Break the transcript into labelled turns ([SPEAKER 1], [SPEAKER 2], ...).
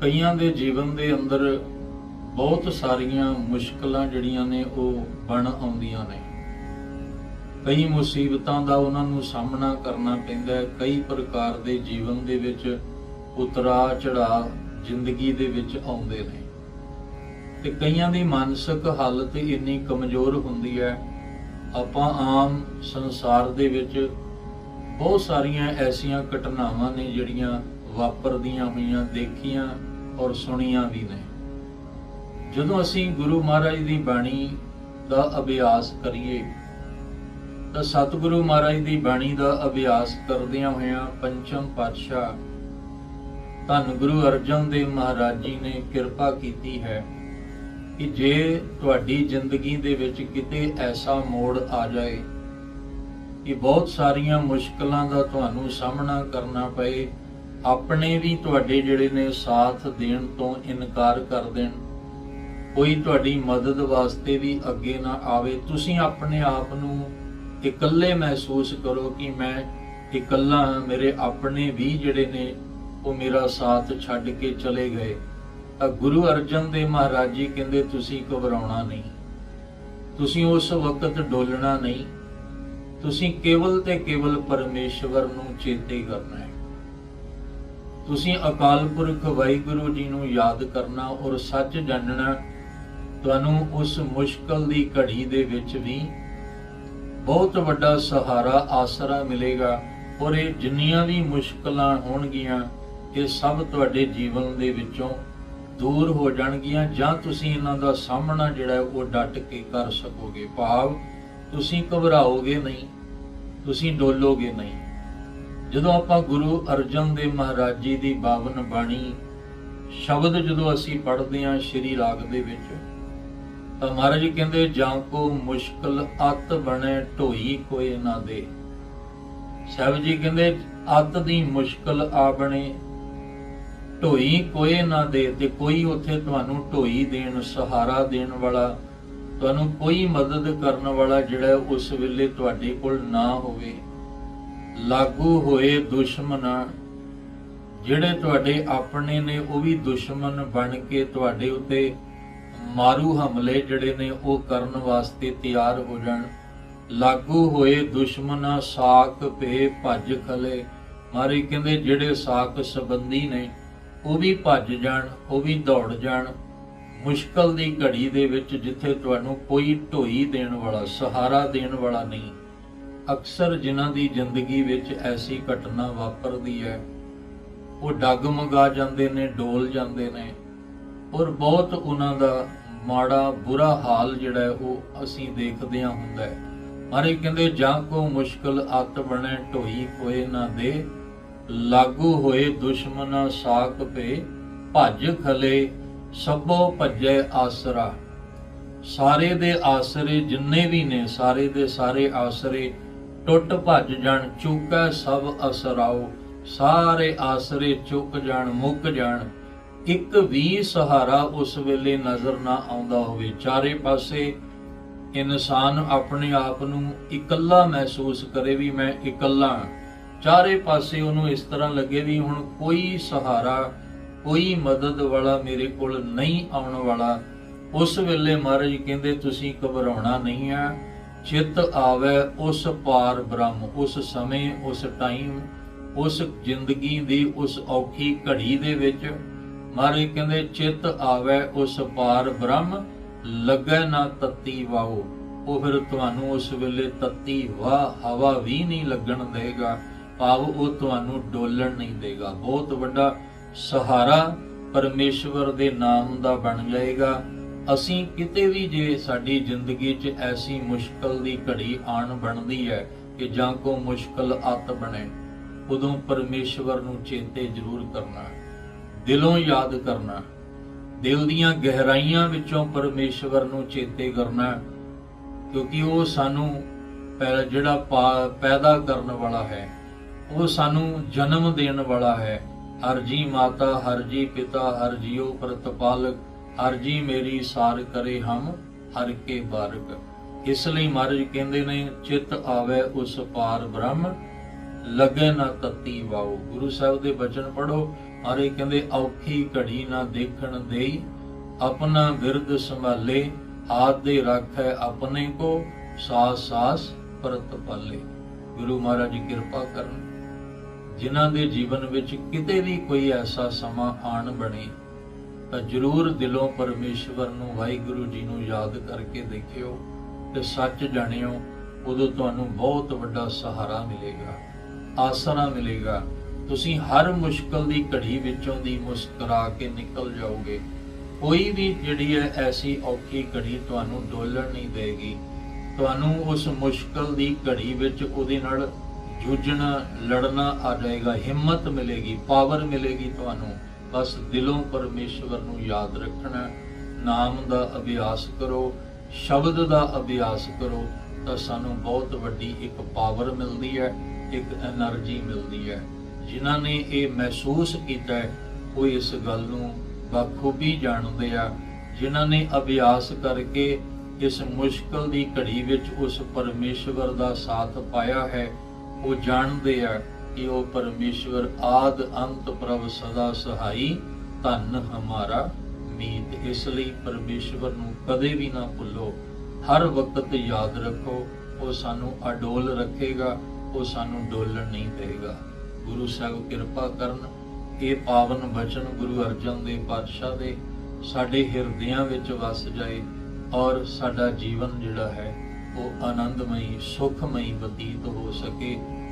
[SPEAKER 1] ਕਈਆਂ ਦੇ ਜੀਵਨ ਦੇ ਅੰਦਰ ਬਹੁਤ ਸਾਰੀਆਂ ਮੁਸ਼ਕਲਾਂ ਜਿਹੜੀਆਂ ਨੇ ਉਹ ਬਣ ਆਉਂਦੀਆਂ ਨੇ। ਕਈ ਮੁਸੀਬਤਾਂ ਦਾ ਉਹਨਾਂ ਨੂੰ ਸਾਹਮਣਾ ਕਰਨਾ ਪੈਂਦਾ ਹੈ। ਕਈ ਪ੍ਰਕਾਰ ਦੇ ਜੀਵਨ ਦੇ ਵਿੱਚ ਉਤਰਾ ਚੜਾ ਜ਼ਿੰਦਗੀ ਦੇ ਵਿੱਚ ਆਉਂਦੇ ਨੇ। ਤੇ ਕਈਆਂ ਦੀ ਮਾਨਸਿਕ ਹਾਲਤ ਇੰਨੀ ਕਮਜ਼ੋਰ ਹੁੰਦੀ ਹੈ, ਆਪਾਂ ਆਮ ਸੰਸਾਰ ਦੇ ਵਿੱਚ ਬਹੁਤ ਸਾਰੀਆਂ ਐਸੀਆਂ ਘਟਨਾਵਾਂ ਨੇ ਜਿਹੜੀਆਂ ਵਾਪਰਦੀਆਂ ਹੋਈਆਂ, ਦੇਖੀਆਂ ਔਰ ਸੁਣੀਆਂ ਵੀ ਨੇ। ਜਦੋਂ ਅਸੀਂ ਗੁਰੂ ਮਹਾਰਾਜ ਦੀ ਬਾਣੀ ਦਾ ਅਭਿਆਸ ਕਰੀਏ, ਤਾਂ ਸਤਿਗੁਰੂ ਮਹਾਰਾਜ ਦੀ ਬਾਣੀ ਦਾ ਅਭਿਆਸ ਕਰਦਿਆਂ ਹੋਇਆਂ ਪੰਚਮ ਪਾਤਸ਼ਾਹ ਧੰਨ ਗੁਰੂ ਅਰਜਨ ਦੇਵ ਮਹਾਰਾਜ ਜੀ ਨੇ ਕਿਰਪਾ ਕੀਤੀ ਹੈ ਕਿ ਜੇ ਤੁਹਾਡੀ ਜ਼ਿੰਦਗੀ ਦੇ ਵਿੱਚ ਕਿਤੇ ਐਸਾ ਮੋੜ ਆ ਜਾਏ ਕਿ ਬਹੁਤ ਸਾਰੀਆਂ ਮੁਸ਼ਕਲਾਂ ਦਾ ਤੁਹਾਨੂੰ ਸਾਹਮਣਾ ਕਰਨਾ ਪਏ ਆਪਣੇ ਵੀ ਤੁਹਾਡੇ ਜਿਹੜੇ ਨੇ ਸਾਥ ਦੇਣ ਤੋਂ ਇਨਕਾਰ ਕਰ ਦੇਣ, ਕੋਈ ਤੁਹਾਡੀ ਮਦਦ ਵਾਸਤੇ ਵੀ ਅੱਗੇ ਨਾ ਆਵੇ, ਤੁਸੀਂ ਆਪਣੇ ਆਪ ਨੂੰ ਇਕੱਲੇ ਮਹਿਸੂਸ ਕਰੋ ਕਿ ਮੈਂ ਇਕੱਲਾ ਹਾਂ, ਮੇਰੇ ਆਪਣੇ ਵੀ ਜਿਹੜੇ ਨੇ ਉਹ ਮੇਰਾ ਸਾਥ ਛੱਡ ਕੇ ਚਲੇ ਗਏ। ਤਾਂ ਗੁਰੂ ਅਰਜਨ ਦੇਵ ਮਹਾਰਾਜ ਜੀ ਕਹਿੰਦੇ, ਤੁਸੀਂ ਘਬਰਾਉਣਾ ਨਹੀਂ। ਤੁਸੀਂ ਉਸ ਵਕਤ ਡੋਲਣਾ ਨਹੀਂ। ਤੁਸੀਂ ਕੇਵਲ ਤੇ ਕੇਵਲ ਪਰਮੇਸ਼ਵਰ ਨੂੰ ਚੇਤੇ ਕਰਨਾ ਹੈ। ਤੁਸੀਂ ਅਕਾਲ ਪੁਰਖ ਵਾਹਿਗੁਰੂ ਜੀ ਨੂੰ ਯਾਦ ਕਰਨਾ ਔਰ ਸੱਚ ਜਾਣਨਾ ਤੁਹਾਨੂੰ ਉਸ ਮੁਸ਼ਕਲ ਦੀ ਘੜੀ ਦੇ ਵਿੱਚ ਵੀ ਬਹੁਤ ਵੱਡਾ ਸਹਾਰਾ, ਆਸਰਾ ਮਿਲੇਗਾ ਔਰ ਇਹ ਜਿੰਨੀਆਂ ਵੀ ਮੁਸ਼ਕਲਾਂ ਹੋਣਗੀਆਂ, ਇਹ ਸਭ ਤੁਹਾਡੇ ਜੀਵਨ ਦੇ ਵਿੱਚੋਂ ਦੂਰ ਹੋ ਜਾਣਗੀਆਂ ਜਾਂ ਤੁਸੀਂ ਇਹਨਾਂ ਦਾ ਸਾਹਮਣਾ ਜਿਹੜਾ ਉਹ ਡਟ ਕੇ ਕਰ ਸਕੋਗੇ। ਭਾਵ ਤੁਸੀਂ ਘਬਰਾਓਗੇ ਨਹੀਂ, ਤੁਸੀਂ ਡੋਲੋਗੇ ਨਹੀਂ। ਜਦੋਂ ਆਪਾਂ ਗੁਰੂ ਅਰਜਨ ਦੇਵ ਮਹਾਰਾਜ ਜੀ ਦੀ ਬਾਵਨ ਬਾਣੀ ਸ਼ਬਦ ਜਦੋਂ ਅਸੀਂ ਪੜ੍ਹਦੇ ਹਾਂ ਸ਼੍ਰੀ ਰਾਗ ਦੇ ਵਿੱਚ, ਤਾਂ ਮਹਾਰਾਜ ਜੀ ਕਹਿੰਦੇ, ਜਾਂ ਕੋ ਮੁਸ਼ਕਲ ਅਤ ਬਣੇ, ਢੋਈ ਕੋਏ ਨਾ ਦੇ। ਸਾਹਿਬ ਜੀ ਕਹਿੰਦੇ, ਅਤ ਦੀ ਮੁਸ਼ਕਲ ਆ ਬਣੇ, ਢੋਈ ਕੋਏ ਨਾ ਦੇ ਤੇ ਕੋਈ ਉੱਥੇ ਤੁਹਾਨੂੰ ਢੋਈ ਦੇਣ, ਸਹਾਰਾ ਦੇਣ ਵਾਲਾ, ਤੁਹਾਨੂੰ ਕੋਈ ਮਦਦ ਕਰਨ ਵਾਲਾ ਜਿਹੜਾ ਉਸ ਵੇਲੇ ਤੁਹਾਡੇ ਕੋਲ ਨਾ ਹੋਵੇ। ਲਾਗੂ ਹੋਏ ਦੁਸ਼ਮਣ ਜਿਹੜੇ ਤੁਹਾਡੇ ਆਪਣੇ ਨੇ, ਉਹ ਵੀ ਦੁਸ਼ਮਣ ਬਣ ਕੇ ਤੁਹਾਡੇ ਉੱਤੇ ਮਾਰੂ ਹਮਲੇ ਜਿਹੜੇ ਨੇ, ਉਹ ਕਰਨ ਵਾਸਤੇ ਤਿਆਰ ਹੋ ਜਾਣ। ਲਾਗੂ ਹੋਏ ਦੁਸ਼ਮਣਾ ਸਾਖ ਭੇ ਭੱਜ ਖਲੇ। ਮਾਰੇ ਕਹਿੰਦੇ, ਜਿਹੜੇ ਸਾਖ ਸੰਬੰਧੀ ਨੇ, ਉਹ ਵੀ ਭੱਜ ਜਾਣ, ਉਹ ਵੀ ਦੌੜ ਜਾਣ। ਮੁਸ਼ਕਲ ਦੀ ਘੜੀ ਦੇ ਵਿੱਚ ਜਿੱਥੇ ਤੁਹਾਨੂੰ ਕੋਈ ਢੋਈ ਦੇਣ ਵਾਲਾ, ਸਹਾਰਾ ਦੇਣ ਵਾਲਾ ਨਹੀਂ ਅਕਸਰ ਜਿਨ੍ਹਾਂ ਦੀ ਜ਼ਿੰਦਗੀ ਵਿੱਚ ਐਸੀ ਘਟਨਾ ਵਾਪਰਦੀ ਹੈ, ਉਹ ਡਗਮਗਾ ਜਾਂਦੇ ਨੇ, ਡੋਲ ਜਾਂਦੇ ਨੇ ਔਰ ਬਹੁਤ ਉਹਨਾਂ ਦਾ ਮਾੜਾ, ਬੁਰਾ ਹਾਲ ਜਿਹੜਾ ਉਹ ਅਸੀਂ ਦੇਖਦੇ ਹਾਂ ਹੁੰਦਾ ਹੈ। ਮਾਰੇ ਕਹਿੰਦੇ, ਜਾਂ ਕੋ ਮੁਸ਼ਕਲ ਅਤ ਬਣੇ, ਢੋਈ ਕੋਏ ਨਾ ਦੇ, ਲਾਗੂ ਹੋਏ ਦੁਸ਼ਮਨਾ ਸਾਕ ਪੇ, ਭੱਜ ਖਲੇ ਸਭੋ ਭੱਜੇ ਆਸਰਾ। ਸਾਰੇ ਦੇ ਆਸਰੇ ਜਿੰਨੇ ਵੀ ਨੇ, ਸਾਰੇ ਦੇ ਸਾਰੇ ਆਸਰੇ ਟੁੱਟ ਭੱਜ ਜਾਣ, ਚੁੱਕਾ ਸਭ ਅਸਰਾਓ ਸਾਰੇ ਆਸਰੇ ਚੁੱਕ ਜਾਣ, ਮੁੱਕ ਜਾਣ। ਇੱਕ ਵੀ ਸਹਾਰਾ ਉਸ ਵੇਲੇ ਨਜ਼ਰ ਨਾ ਆਉਂਦਾ ਹੋਵੇ। ਚਾਰੇ ਪਾਸੇ ਇਨਸਾਨ ਆਪਣੇ ਆਪ ਨੂੰ ਇਕੱਲਾ ਮਹਿਸੂਸ ਕਰੇ ਵੀ ਮੈਂ ਇਕੱਲਾ ਹਾਂ। ਚਾਰੇ ਪਾਸੇ ਉਹਨੂੰ ਇਸ ਤਰ੍ਹਾਂ ਲੱਗੇ ਵੀ ਹੁਣ ਕੋਈ ਸਹਾਰਾ, ਕੋਈ ਮਦਦ ਵਾਲਾ ਮੇਰੇ ਕੋਲ ਨਹੀਂ ਆਉਣ ਵਾਲਾ। ਉਸ ਵੇਲੇ ਮਹਾਰਾਜ ਕਹਿੰਦੇ, ਤੁਸੀਂ ਘਬਰਾਉਣਾ ਨਹੀਂ ਹੈ ਚਿੱਤ ਆਵੇ ਉਸ ਪਾਰ ਬ੍ਰਹਮ, ਉਸ ਸਮੇਂ, ਉਸ ਟਾਈਮ, ਉਸ ਜ਼ਿੰਦਗੀ ਦੀ ਉਸ ਔਖੀ ਘੜੀ ਦੇ ਵਿੱਚ। ਮਾਰੇ ਕਹਿੰਦੇ, ਚਿੱਤ ਆਵੇ ਉਸ ਪਾਰ ਬ੍ਰਹਮ, ਲੱਗੈ ਨਾ ਤਤੀ ਵਾਓ। ਉਹ ਫਿਰ ਤੁਹਾਨੂੰ ਉਸ ਵੇਲੇ ਤਤੀ ਵਾ ਹਵਾ ਵੀ ਨਹੀਂ ਲੱਗਣ ਦੇਗਾ। ਭਾਵ ਉਹ ਤੁਹਾਨੂੰ ਡੋਲਣ ਨਹੀਂ ਦੇਗਾ। ਬਹੁਤ ਵੱਡਾ ਸਹਾਰਾ ਪਰਮੇਸ਼ਵਰ ਦੇ ਨਾਮ ਦਾ ਬਣ ਜਾਏਗਾ। ਅਸੀਂ ਕਿਤੇ ਵੀ ਜੇ ਸਾਡੀ ਜ਼ਿੰਦਗੀ 'ਚ ਐਸੀ ਮੁਸ਼ਕਲ ਦੀ ਘੜੀ ਆਣ ਬਣਦੀ ਹੈ ਕਿ ਜਾਂ ਕੋ ਮੁਸ਼ਕਲ ਅਤ ਬਣੇ, ਉਦੋਂ ਪਰਮੇਸ਼ਵਰ ਨੂੰ ਚੇਤੇ ਜ਼ਰੂਰ ਕਰਨਾ, ਦਿਲੋਂ ਯਾਦ ਕਰਨਾ, ਦਿਲ ਦੀਆਂ ਗਹਿਰਾਈਆਂ ਵਿੱਚੋਂ ਪਰਮੇਸ਼ਵਰ ਨੂੰ ਚੇਤੇ ਕਰਨਾ, ਕਿਉਂਕਿ ਉਹ ਸਾਨੂੰ ਜਿਹੜਾ ਪੈਦਾ ਕਰਨ ਵਾਲਾ ਹੈ, ਉਹ ਸਾਨੂੰ ਜਨਮ ਦੇਣ ਵਾਲਾ ਹੈ। ਹਰ ਜੀ ਮਾਤਾ, ਹਰ ਜੀ ਪਿਤਾ, ਹਰ ਜੀਓ ਪ੍ਰਤਪਾਲਕ ਅਰਜੀ ਮੇਰੀ ਸਾਰ ਕਰੇ ਹਮ, ਹਰ ਕੇ ਬਾਰਕ। ਇਸ ਲਈ ਮਹਾਰਾਜ ਕਹਿੰਦੇ ਨੇ, ਚਿਤ ਆਵੇ ਉਸ ਪਾਰ ਬ੍ਰਹਮ, ਲਗੇ ਨਾ ਤਤੀ ਵਾਓ ਗੁਰੂ ਸਾਹਿਬ ਦੇ ਬਚਨ ਪੜੋ ਅਰੇ ਕਹਿੰਦੇ, ਔਖੀ ਘੜੀ ਨਾ ਦੇਖਣ ਦੇਈ, ਆਪਣਾ ਬਿਰਦ ਸੰਭਾਲੇ, ਆਦ ਦੇ ਰੱਖੈ ਆਪਣੇ ਕੋ, ਸਾਸ ਸਾਸ ਪਰਤ ਪਾਲੇ। ਗੁਰੂ ਮਹਾਰਾਜ ਜੀ ਕਿਰਪਾ ਕਰਨ। ਜਿਨ੍ਹਾਂ ਦੇ ਜੀਵਨ ਵਿੱਚ ਕਿਤੇ ਵੀ ਕੋਈ ਐਸਾ ਸਮਾਂ ਆਣ ਬਣੇ ਤਾਂ ਜਰੂਰ ਦਿਲੋਂ ਪਰਮੇਸ਼ਵਰ ਨੂੰ ਵਾਹਿਗੁਰੂ ਜੀ ਨੂੰ ਯਾਦ ਕਰਕੇ ਦੇਖਿਓ ਤੇ ਸੱਚ ਜਾਣਿਓ, ਉਦੋਂ ਤੁਹਾਨੂੰ ਬਹੁਤ ਵੱਡਾ ਸਹਾਰਾ ਮਿਲੇਗਾ, ਆਸਰਾ ਮਿਲੇਗਾ। ਤੁਸੀਂ ਹਰ ਮੁਸ਼ਕਲ ਦੀ ਘੜੀ ਵਿੱਚੋਂ ਦੀ ਮੁਸਕਰਾ ਕੇ ਨਿਕਲ ਜਾਓਗੇ। ਕੋਈ ਵੀ ਜਿਹੜੀ ਹੈ ਐਸੀ ਔਖੀ ਘੜੀ ਤੁਹਾਨੂੰ ਡੋਲਣ ਨਹੀਂ ਦੇਗੀ। ਤੁਹਾਨੂੰ ਉਸ ਮੁਸ਼ਕਲ ਦੀ ਘੜੀ ਵਿੱਚ ਉਹਦੇ ਨਾਲ ਜੂਝਣਾ, ਲੜਨਾ ਆ ਜਾਏਗਾ, ਹਿੰਮਤ ਮਿਲੇਗੀ, ਪਾਵਰ ਮਿਲੇਗੀ ਤੁਹਾਨੂੰ। ਬਸ ਦਿਲੋਂ ਪਰਮੇਸ਼ਵਰ ਨੂੰ ਯਾਦ ਰੱਖਣਾ, ਨਾਮ ਦਾ ਅਭਿਆਸ ਕਰੋ, ਸ਼ਬਦ ਦਾ ਅਭਿਆਸ ਕਰੋ, ਤਾਂ ਸਾਨੂੰ ਬਹੁਤ ਵੱਡੀ ਇੱਕ ਪਾਵਰ ਮਿਲਦੀ ਹੈ, ਇੱਕ એનર્ਜੀ ਮਿਲਦੀ ਹੈ। ਜਿਨ੍ਹਾਂ ਨੇ ਇਹ ਮਹਿਸੂਸ ਕੀਤਾ ਉਹ ਇਸ ਗੱਲ ਨੂੰ ਬਖੂਬੀ ਜਾਣਦੇ ਆ। ਜਿਨ੍ਹਾਂ ਨੇ ਅਭਿਆਸ ਕਰਕੇ ਇਸ ਮੁਸ਼ਕਲ ਦੀ ਘੜੀ ਵਿੱਚ ਉਸ ਪਰਮੇਸ਼ਵਰ ਦਾ ਸਾਥ ਪਾਇਆ ਹੈ, ਉਹ ਜਾਣਦੇ ਆ ਕਿ ਉਹ ਪਰਮੇਸ਼ਵਰ ਆਦ ਅੰਤ ਪ੍ਰਭ ਸਦਾ ਸਹਾਈ, ਧੰਨ ਹਮਾਰਾ ਮੀਤ। ਇਸ ਲਈ ਪਰਮੇਸ਼ਵਰ ਨੂੰ ਕਦੇ ਵੀ ਨਾ ਭੁੱਲੋ। ਹਰ ਵਕਤ ਯਾਦ ਰੱਖੋ, ਉਹ ਸਾਨੂੰ ਅਡੋਲ ਰੱਖੇਗਾ, ਉਹ ਸਾਨੂੰ ਡੋਲਣ ਨਹੀਂ ਦੇਗਾ। ਗੁਰੂ ਸਾਹਿਬ ਕਿਰਪਾ ਕਰਨ, ਇਹ ਪਾਵਨ ਬਚਨ ਗੁਰੂ ਅਰਜਨ ਦੇਵ ਪਾਤਸ਼ਾਹ ਦੇ ਸਾਡੇ ਹਿਰਦਿਆਂ ਵਿੱਚ ਵਸ ਜਾਏ ਔਰ ਸਾਡਾ ਜੀਵਨ ਜਿਹੜਾ ਹੈ, ਉਹ ਆਨੰਦਮਈ, ਸੁਖਮਈ ਬਤੀਤ ਹੋ ਸਕੇ।